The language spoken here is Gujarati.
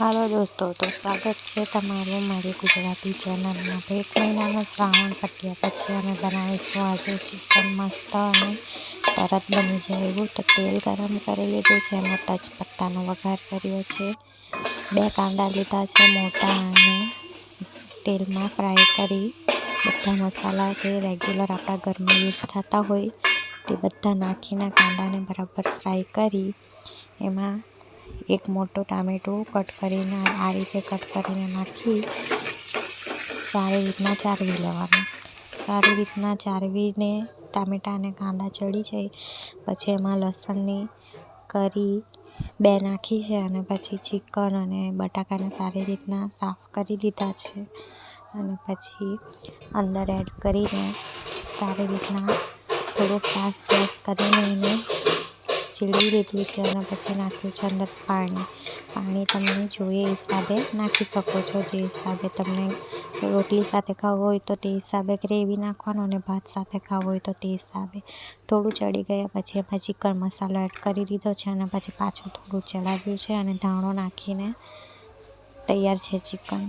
હાલો દોસ્તો, તો સ્વાગત છે તમારું મારી ગુજરાતી ચેનલમાં તો એક મહિનાના શ્રાવણ પટ્યા પછી અમે બનાવીશું આજે ચિકન મસ્ત અને તરત બની જાય એવું. તો તેલ ગરમ કરી લીધું છે, એમાં તજપત્તાનો વઘાર કર્યો છે. બે કાંદા લીધા છે મોટા અને તેલમાં ફ્રાય કરી બધા મસાલા જે રેગ્યુલર આપણા ઘરમાં યુઝ થતા હોય તે બધા નાખીને કાંદાને બરાબર ફ્રાય કરી એમાં એક મોટો ટામેટું કટ કરીને આ રીતે કટ કરીને નાખી સારી રીતના ચારવી લેવાનું. સારી રીતના ચારવીને ટામેટાં અને કાંદા ચડી જાય. પછી એમાં લસણની કરી બે નાખી છે અને પછી ચિકન અને બટાકાને સારી રીતના સાફ કરી લીધા છે. અને પછી અંદર એડ કરીને સારી રીતના થોડું ફાસ્ટ ગેસ કરીને એને ચીડવી લીધું છે અને પછી નાખ્યું છે અંદર પાણી. પાણી તમને જોઈએ હિસાબે નાખી શકો છો. જે હિસાબે તમને રોટલી સાથે ખાવું હોય તો તે હિસાબે ગ્રેવી નાખવાનો અને ભાત સાથે ખાવું હોય તો તે હિસાબે. થોડું ચડી ગયા પછી એમાં ચિકન મસાલો એડ કરી દીધો છે અને પછી પાછું થોડું ચડાવ્યું છે અને ધાણો નાખીને તૈયાર છે ચિકન.